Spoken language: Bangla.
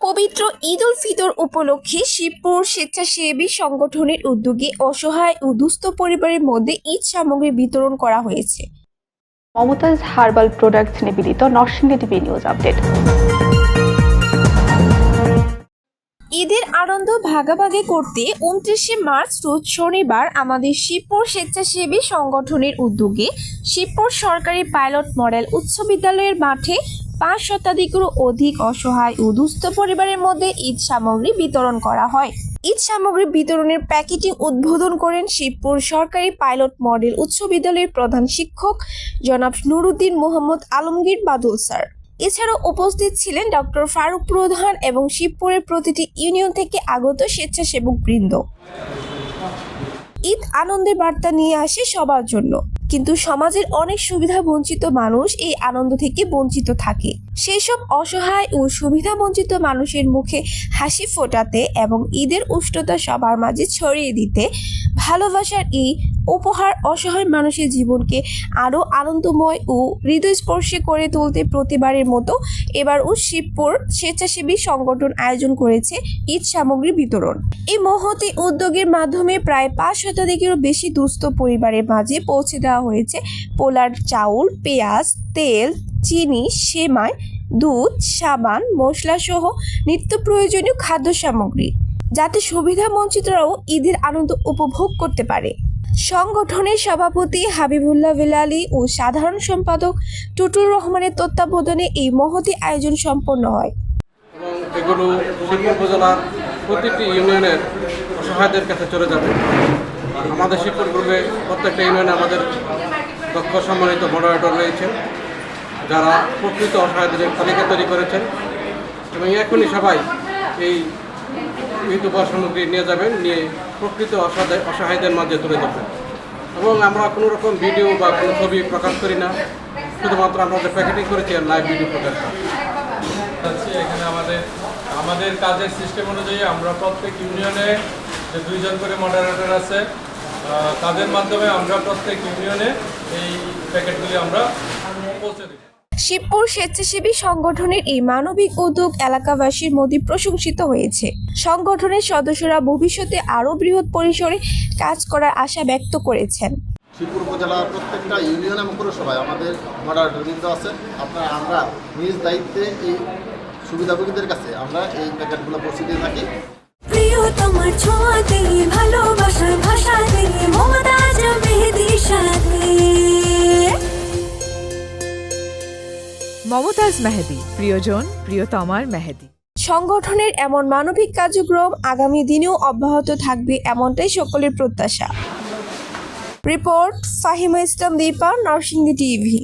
পবিত্র ঈদ উল ফিতর উপলক্ষে শিবপুর স্বেচ্ছাসেবী সংগঠনের উদ্যোগে অসহায় ও দুস্থ পরিবারের মধ্যে ঈদ সামগ্রী বিতরণ করা হয়েছে। মমতাজ হার্বাল প্রোডাক্টস নিবেদিত নরসিংদী টিভি নিউজ আপডেট। ঈদের আনন্দ ভাগাভাগি করতে উনত্রিশে মার্চ রোজ শনিবার আমাদের শিবপুর স্বেচ্ছাসেবী সংগঠনের উদ্যোগে শিবপুর সরকারি পাইলট মডেল উচ্চ বিদ্যালয়ের মাঠে পাঁচ শতাধিকেরও অধিক অসহায় ও দুস্থ পরিবারের মধ্যে ঈদ সামগ্রী বিতরণ করা হয়। ঈদ সামগ্রী বিতরণের প্যাকেটিং উদ্বোধন করেন শিবপুর সরকারি পাইলট মডেল উচ্চ বিদ্যালয়ের প্রধান শিক্ষক জনাব নুরুদ্দিন মোহাম্মদ আলমগীর বাদুল স্যার। এছাড়াও উপস্থিত ছিলেন ডক্টর ফারুক প্রধান এবং শিবপুরের প্রতিটি ইউনিয়ন থেকে আগত স্বেচ্ছাসেবক বৃন্দ ঈদ আনন্দের বার্তা নিয়ে আসে সবার জন্য। কিন্তু সমাজের অনেক সুবিধা বঞ্চিত মানুষ এই আনন্দ থেকে বঞ্চিত থাকে। সেই সব অসহায় ও সুবিধা বঞ্চিত মানুষের মুখে হাসি ফোটাতে এবং ঈদের উষ্ণতা সবার মাঝে ছড়িয়ে দিতে ভালোবাসার এই উপহার অসহায় মানুষের জীবনকে আরও আনন্দময় ও হৃদয়স্পর্শী করে তুলতে প্রতিবারের মতো এবার এবারও শিবপুর স্বেচ্ছাসেবী সংগঠন আয়োজন করেছে ঈদ সামগ্রী বিতরণ। এই মহতি উদ্যোগের মাধ্যমে প্রায় পাঁচ শতাধিকেরও বেশি দুস্থ পরিবারের মাঝে পৌঁছে দেওয়া হয়েছে পোলার চাউল, পেঁয়াজ, তেল, চিনি, সেমাই, দুধ, সাবান, মশলা সহ নিত্য প্রয়োজনীয় খাদ্য সামগ্রী। যাতে সুবিধা বঞ্চিতরাও ঈদের আনন্দ উপভোগ করতে পারে। সংগঠনের সভাপতি হাবিবুল্লাহ বিলালি ও সাধারণ সম্পাদক টুটুর রহমানের তত্ত্বাবধানে এই মহতি আয়োজন সম্পন্ন হয়। এগুলো উপজেলার প্রতিটি ইউনিয়নের অসহায়দের কাছে চলে যাবে। আমাদের শিবপুর গ্রুপে প্রত্যেকটা ইউনিয়নে আমাদের দক্ষ সম্মানিত মডারেটর রয়েছেন, যারা প্রকৃত অসহায়দের তালিকা তৈরি করেছেন। এবং এখনই সবাই এই উপহার সামগ্রী নিয়ে যাবেন, নিয়ে প্রকৃত অসহায় অসহায়দের মাঝে তুলে ধরবেন। এবং আমরা কোনো রকম ভিডিও বা কোনো ছবি প্রকাশ করি না। শুধুমাত্র আমরা যে প্যাকেটিং করেছি আর লাইভ ভিডিও প্রকাশ করি। যাচ্ছি এখানে আমাদের আমাদের কাজের সিস্টেম অনুযায়ী আমরা প্রত্যেক ইউনিয়নে যে দুইজন করে মডারেটর আছে তাদের মাধ্যমে আমরা প্রত্যেক ইউনিয়নে এই প্যাকেটগুলি আমরা পৌঁছে দিই শিবপুর স্বেচ্ছাসেবী সংগঠনের এই মানবিক উদ্যোগ এলাকাবাসীর মধ্যে প্রশংসিত হয়েছে। সংগঠনের সদস্যরা ভবিষ্যতে আরও বৃহৎ পরিসরে কাজ করার আশা ব্যক্ত করেছেন। শিবপুর উপজেলার প্রত্যেকটা ইউনিয়ন এবং পৌরসভায় আমাদের মডারেটরবৃন্দ আছে। আপনার আমরা নিজ দায়িত্বে এই সুবিধাভোগীদের কাছে আমরা এই প্যাকেটগুলো পৌঁছে দিয়ে থাকি। প্রিয় তোমার ছোঁয়াতে ভালোবাসার ভাষাতে মমতাজ মমতাজ মেহেদি, প্রিয়জন প্রিয়তমার মেহেদি। সংগঠনের এমন মানবিক কার্যক্রম আগামী দিনেও অব্যাহত থাকবে এমনটাই সকলের প্রত্যাশা। Report, Fahima Islam Dipa, Narsingdi TV.